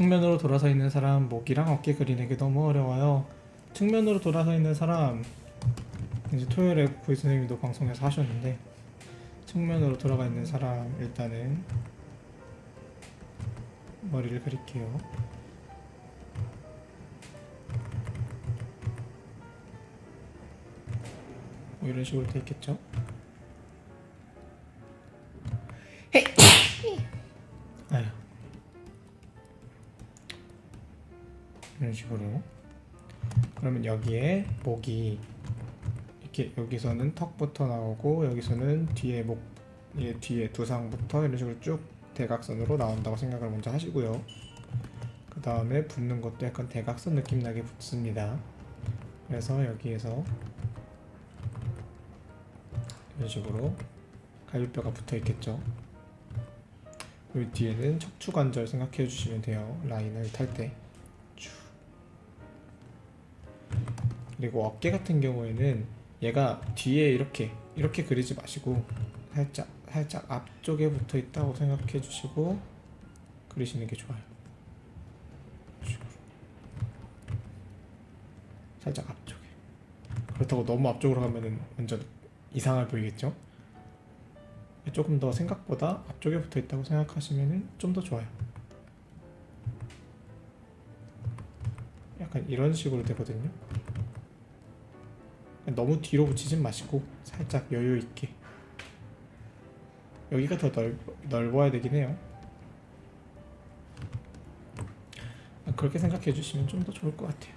측면으로 돌아서 있는 사람 목이랑 어깨 그리는 게 너무 어려워요. 측면으로 돌아서 있는 사람 이제 토요일에 구이 선생님도 방송에서 하셨는데 측면으로 돌아가 있는 사람 일단은 머리를 그릴게요. 뭐 이런 식으로 돼 있겠죠? 아휴. 이런 식으로 그러면 여기에 목이 이렇게 여기서는 턱부터 나오고 여기서는 뒤에 목 예, 뒤에 두상부터 이런 식으로 쭉 대각선으로 나온다고 생각을 먼저 하시고요. 그 다음에 붙는 것도 약간 대각선 느낌 나게 붙습니다. 그래서 여기에서 이런 식으로 갈비뼈가 붙어 있겠죠. 그 뒤에는 척추관절 생각해 주시면 돼요. 라인을 탈 때. 그리고 어깨 같은 경우에는 얘가 뒤에 이렇게 이렇게 그리지 마시고 살짝 살짝 앞쪽에 붙어 있다고 생각해 주시고 그리시는 게 좋아요. 살짝 앞쪽에. 그렇다고 너무 앞쪽으로 가면은 완전 이상해 보이겠죠? 조금 더 생각보다 앞쪽에 붙어 있다고 생각하시면 좀더 좋아요. 약간 이런 식으로 되거든요. 너무 뒤로 붙이진 마시고 살짝 여유 있게 여기가 더 넓, 넓어야 되긴 해요. 그렇게 생각해 주시면 좀 더 좋을 것 같아요.